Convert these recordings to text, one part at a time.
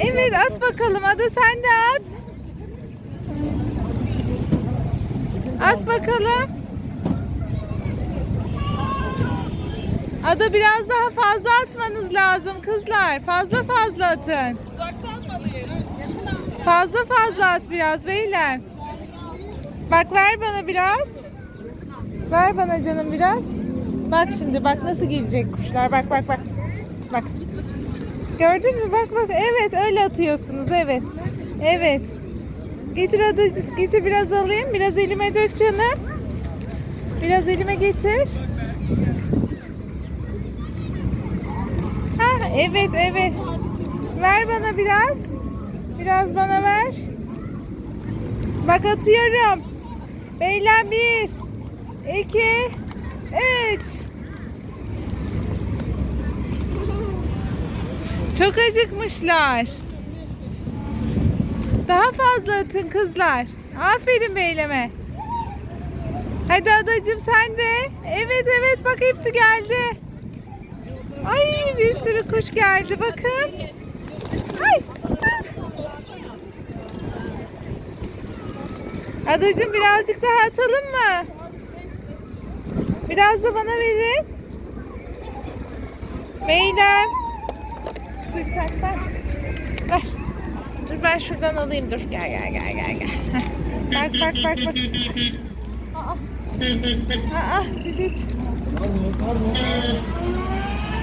Evet at bakalım. Ada sen de at. At bakalım. Ada biraz daha fazla atmanız lazım kızlar. Fazla fazla atın. Fazla fazla at biraz beyler. Bak ver bana biraz. Ver bana canım biraz. Bak şimdi bak nasıl gelecek kuşlar. Bak bak bak. Bak. Gördün mü? Bak bak. Evet öyle atıyorsunuz. Evet. Evet. Getir adacıs. Getir biraz alayım. Biraz elime dök canım. Biraz elime getir. Ha evet evet. Ver bana biraz. Biraz bana ver. Bak atıyorum. Beyler bir, iki, üç. Çok acıkmışlar. Daha fazla atın kızlar. Aferin beyleme. Hadi adacım sen de. Evet evet bak hepsi geldi. Ay bir sürü kuş geldi bakın. Ay. Adacım birazcık daha atalım mı? Biraz da bana verin. Meylem. Suyu sen sen. Ver. Dur ben şuradan alayım dur. Gel gel gel gel gel. Bak bak bak bak. Aa. Aa, düdük.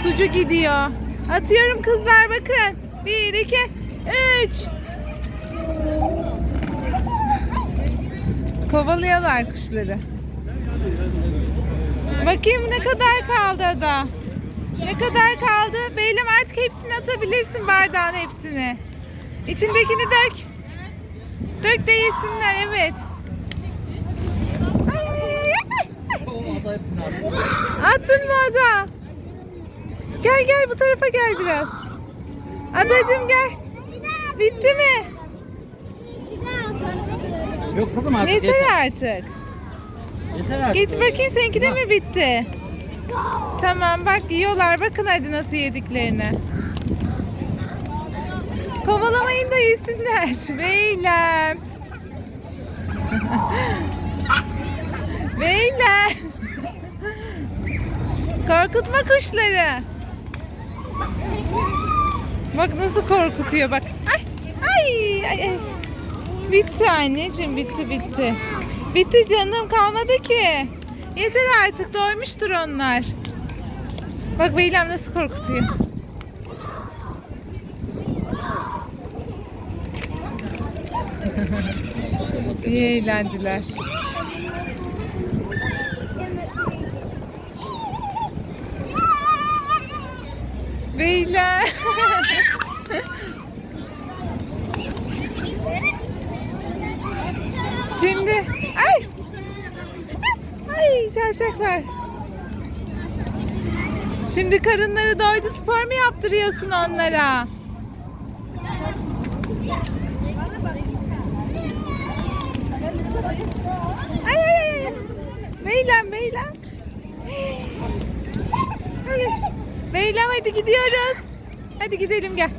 Sucu gidiyor. Atıyorum kızlar bakın. Bir, iki, üç. Kovalıyorlar kuşları. Bakayım ne kadar kaldı ada. Ne kadar kaldı? Beylem artık hepsini atabilirsin bardağın hepsini. İçindekini dök. Dök de yesinler evet. Attın mı ada? Gel gel bu tarafa gel biraz. Adacım gel. Bitti mi? Yok kızım artık Yeter yeter. artık. Yeter artık. Geç bakayım seninki de mi bitti? Tamam bak yiyorlar. Bakın hadi nasıl yediklerini. Kovalamayın da yesinler. Beylem. Beylem. Korkutma kuşları. Bak nasıl korkutuyor bak. Ay ay ay. Bitti anneciğim bitti bitti. Bitti canım kalmadı ki. Yeter artık doymuştur onlar. Bak Beylem nasıl korkutuyor. İyi eğlendiler. Beylem. Şimdi çarpacaklar. Şimdi karınları doydu spor mu yaptırıyorsun onlara? Ay ay ay. Meylem Meylem. Meylem hadi gidiyoruz. Hadi gidelim gel.